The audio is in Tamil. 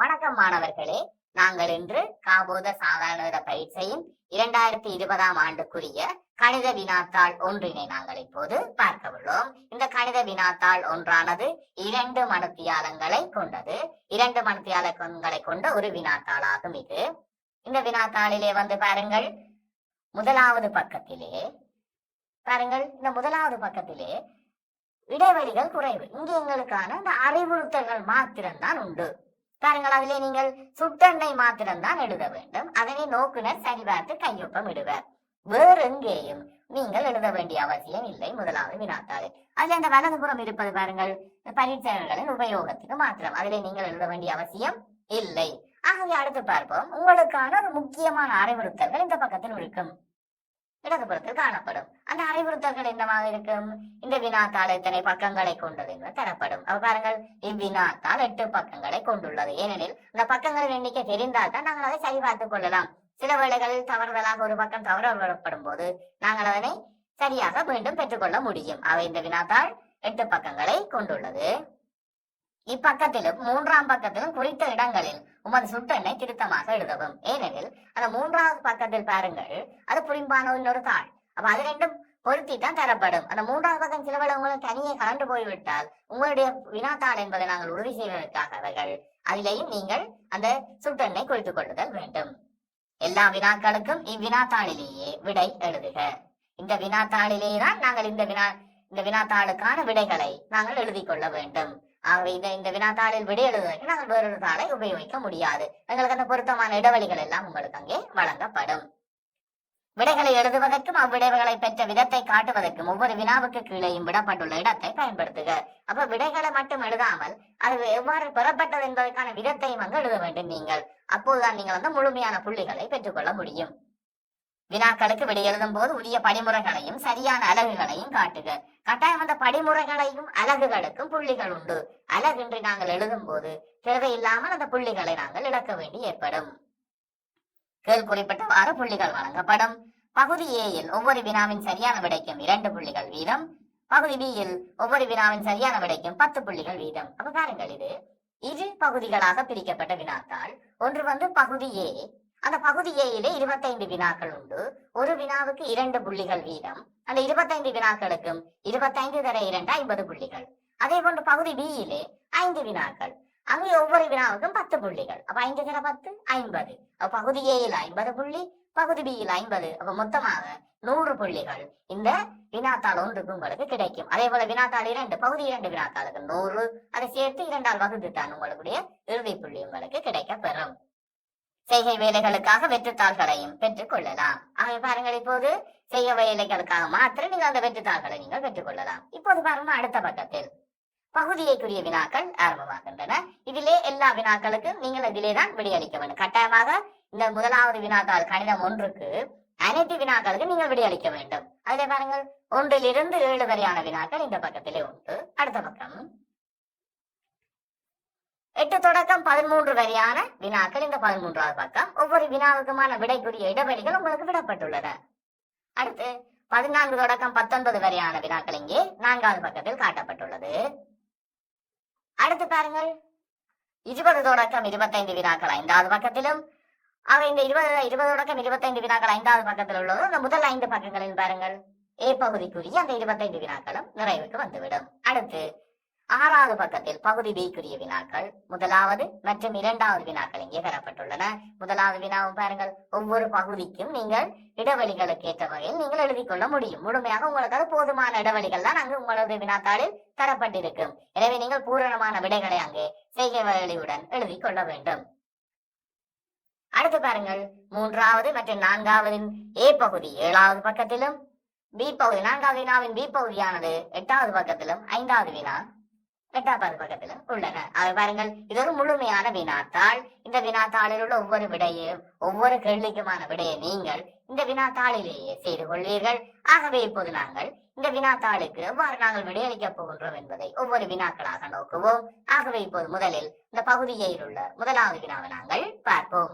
வணக்கம் மாணவர்களே. நாங்கள் இன்று காபோத சாதாரண பயிற்சியின் இரண்டாயிரத்தி இருபதாம் ஆண்டுக்குரிய கணித வினாத்தாள் ஒன்றினை நாங்கள் இப்போது பார்க்க உள்ளோம். இந்த கணித வினாத்தாள் ஒன்றானது இரண்டு மனத்தியாலங்களை கொண்டது. இரண்டு மனத்தியாலங்களை கொண்ட ஒரு வினாத்தாளாகும் இது. இந்த வினாத்தாளிலே வந்து பாருங்கள். முதலாவது பக்கத்திலே பாருங்கள். இந்த முதலாவது பக்கத்திலே இடைவெளிகள் குறைவு. இங்கே எங்களுக்கான இந்த அறிவுறுத்தல்கள் மாத்திரம்தான் உண்டு. பாருங்கள் அதிலே நீங்கள் சுட்டண்டை மாத்திரம்தான் எழுத வேண்டும். அதனை நோக்குனர் சரிபார்த்து கையொப்பம் இடுவர். வேறு எங்கேயும் நீங்கள் எழுத வேண்டிய அவசியம் இல்லை முதலாவது வினாத்தாள். அதுல இந்த வலதுபுறம் இருப்பது பாருங்கள் இந்த பரீட்சைகளின் உபயோகத்துக்கு மாத்திரம். அதிலே நீங்கள் எழுத வேண்டிய அவசியம் இல்லை. ஆகவே அடுத்து பார்ப்போம். உங்களுக்கான ஒரு முக்கியமான அறிவுறுத்தல்கள் இந்த பக்கத்தில் இருக்கும். இடதுபுறத்தில் காணப்படும். அந்த அறிவுறுத்தல்கள் என்னவாக இருக்கும்? இந்த வினாத்தாள் எத்தனை பக்கங்களை கொண்டது என்று தரப்படும். அவ பாருங்கள் இவ்வினாத்தாள் எட்டு பக்கங்களை கொண்டுள்ளது. ஏனெனில் இந்த பக்கங்களின் எண்ணிக்கை தெரிந்தால் தான் நாங்கள் அதை சரி பார்த்துக் கொள்ளலாம். சில வேளைகளில் தவறுதலாக ஒரு பக்கம் தவறப்படும் போது நாங்கள் அதனை சரியாக மீண்டும் பெற்றுக்கொள்ள முடியும். அவை இந்த வினாத்தாள் எட்டு பக்கங்களை கொண்டுள்ளது. இப்பக்கத்திலும் மூன்றாம் பக்கத்திலும் குறித்த இடங்களில் உமது சுட்டெண்ணை திருத்தமாக எழுதவும். ஏனெனில் அந்த மூன்றாவது பக்கத்தில் பாருங்கள் அது புரிம்பான இன்னொரு தாள். அப்ப அது ரெண்டும் பொருத்தி தான் தரப்படும். அந்த மூன்றாவது பக்கம் சில உங்களுக்கு தனியே கலந்து போய்விட்டால் உங்களுடைய வினாத்தாள் என்பதை நாங்கள் உறுதி செய்வதற்காக அவர்கள் அதிலேயும் நீங்கள் அந்த சுட்டெண்ணை குறித்துக் கொள்ளுதல் வேண்டும். எல்லா வினாக்களுக்கும் இவ்வினாத்தாளிலேயே விடை எழுதுக. இந்த வினாத்தாளிலேயே தான் நாங்கள் இந்த வினா இந்த வினாத்தாளுக்கான விடைகளை நாங்கள் எழுதிக் கொள்ள வேண்டும். ஆகவே இந்த இந்த வினாத்தாளில் விடை எழுதுவதற்கு நாங்கள் வேறொரு தாளை உபயோகிக்க முடியாது. எங்களுக்கு அந்த பொருத்தமான இடைவெளிகள் எல்லாம் உங்களுக்கு அங்கே வழங்கப்படும். விடைகளை எழுதுவதற்கும் அவ்விடைவுகளை பெற்ற விதத்தை காட்டுவதற்கும் ஒவ்வொரு வினாவுக்கு கீழேயும் விடப்பட்டுள்ள இடத்தை பயன்படுத்துக. அப்ப விடைகளை மட்டும் எழுதாமல் அது எவ்வாறு பெறப்பட்டது என்பதற்கான விதத்தையும் அங்கு எழுத வேண்டும் நீங்கள். அப்போதுதான் நீங்கள் வந்து முழுமையான புள்ளிகளை பெற்றுக்கொள்ள முடியும். வினாக்களுக்கு விடை எழுதும் போது உரிய படிமுறைகளையும் சரியான அலகுகளையும் காட்டுக. கட்டாயம் அந்த படிமுறைகளையும் அலகுகளுக்கும் புள்ளிகள் உண்டு. அலகின்றி நாங்கள் எழுதும் போது தேவையில்லாமல் அந்த புள்ளிகளை நாங்கள் இழக்க வேண்டி ஏற்படும். கீழ் குறிப்பிட்டவாறு புள்ளிகள் வழங்கப்படும். பகுதி ஏயில் ஒவ்வொரு வினாவின் சரியான விடைக்கும் இரண்டு புள்ளிகள் வீதம். பகுதி பியில் ஒவ்வொரு வினாவின் சரியான விடைக்கும் பத்து புள்ளிகள் வீதம். அப்ப பாருங்கள் இது. இரு பகுதிகளாக பிரிக்கப்பட்ட வினாத்தால் ஒன்று வந்து பகுதி ஏ அந்த பகுதி ஏயிலே இருபத்தைந்து வினாக்கள் உண்டு. ஒரு வினாவுக்கு இரண்டு புள்ளிகள் வீதம். அந்த இருபத்தைந்து வினாக்களுக்கும் இருபத்தைந்து தர இரண்டு ஐம்பது புள்ளிகள். அதே போன்று பகுதி பியிலே ஐந்து வினாக்கள். அங்கே ஒவ்வொரு வினாவுக்கும் பத்து புள்ளிகள். அப்ப ஐந்து தர பத்து ஐம்பது. அப்ப பகுதி ஏயில் ஐம்பது புள்ளி பகுதி பியில் ஐம்பது. அப்ப மொத்தமாக நூறு புள்ளிகள் இந்த வினாத்தாள் ஒன்றுக்கு உங்களுக்கு கிடைக்கும். அதே போல வினாத்தாள் இரண்டு பகுதி இரண்டு வினாத்தாளுக்கு நூறு. அதை சேர்த்து இரண்டால் வகுத்து தான் உங்களுடைய இறுதி புள்ளி உங்களுக்கு கிடைக்க பெறும் செய்கை வேலைகளுக்காக வெற்றுத்தாள்களையும் பெற்றுக் கொள்ளலாம் ஆகவே பாருங்கள் இப்போது செய்ய வேலைகளுக்காக மாத்திரம் நீங்கள் அந்த வெற்றுத்தாள்களை நீங்கள் பெற்றுக் கொள்ளலாம் இப்போது பாருங்க அடுத்த பக்கத்தில். பகுதியைக்குரிய வினாக்கள் ஆரம்பமாகின்றன. இதிலே எல்லா வினாக்களுக்கும் நீங்கள் இதிலே தான் விடையளிக்க வேண்டும். கட்டாயமாக இந்த முதலாவது வினாத்தாள் கணிதம் ஒன்றுக்கு அனைத்து வினாக்களுக்கும் நீங்கள் விடையளிக்க வேண்டும். அதிலே பாருங்கள் ஒன்றிலிருந்து ஏழு வரையான வினாக்கள் இந்த பக்கத்திலே உண்டு. அடுத்த பக்கம். எட்டு தொடக்கம் பதிமூன்று வரையான வினாக்கள். இந்த பதிமூன்றாவது பக்கம் ஒவ்வொரு வினாவுக்குமான விடைக்குரிய இடைவெளிகள் உங்களுக்கு விடப்பட்டுள்ளன. அடுத்து பதினான்கு தொடக்கம் பத்தொன்பது வரையான வினாக்கள் இங்கே நான்காவது பக்கத்தில் காட்டப்பட்டுள்ளது. அடுத்து பாருங்கள். இருபது தொடக்கம் இருபத்தைந்து வினாக்கள் ஐந்தாவது பக்கத்திலும். ஆக இந்த இருபது இருபது தொடக்கம் இருபத்தைந்து வினாக்கள் ஐந்தாவது பக்கத்தில் உள்ளது. அந்த முதல் ஐந்து பக்கங்களில் பாருங்கள். ஏ பகுதிக்குரிய அந்த இருபத்தைந்து வினாக்களும் நிறைவுக்கு வந்துவிடும். அடுத்து ஆறாவது பக்கத்தில் பகுதி பிக்குரிய வினாக்கள் முதலாவது மற்றும் இரண்டாவது வினாக்கள் இங்கே தரப்பட்டுள்ளன முதலாவது வினாவும் பாருங்கள். ஒவ்வொரு பகுதிக்கும் நீங்கள் இடைவெளிகளுக்கு ஏற்ற வகையில் நீங்கள் எழுதிக் கொள்ள முடியும். முழுமையாக உங்களுக்கு அது போதுமான இடைவெளிகள் தான் அங்கு உங்களது வினாத்தாளில் தரப்பட்டிருக்கும். எனவே நீங்கள் பூரணமான விடைகளை அங்கு செய்கை வழியுடன் எழுதிக் கொள்ள வேண்டும். அடுத்து பாருங்கள். மூன்றாவது மற்றும் நான்காவது ஏ பகுதி ஏழாவது பக்கத்திலும் பி பகுதி நான்காவது வினாவின் பி பகுதியானது எட்டாவது பக்கத்திலும் ஐந்தாவது வினா எட்டாவது பக்கத்துல உள்ளன. அது பாருங்கள் இது ஒரு முழுமையான வினாத்தாள். இந்த வினாத்தாளில் உள்ள ஒவ்வொரு விடையும் ஒவ்வொரு கேள்விக்குமான விடையை நீங்கள் இந்த வினாத்தாளிலேயே செய்து கொள்வீர்கள். ஆகவே இப்போது நாங்கள் இந்த வினாத்தாளுக்கு எவ்வாறு நாங்கள் விடையளிக்கப் போகின்றோம் என்பதை ஒவ்வொரு வினாக்களாக நோக்குவோம். ஆகவே இப்போது முதலில் இந்த பகுதியில் உள்ள முதலாவது வினாவை நாங்கள் பார்ப்போம்.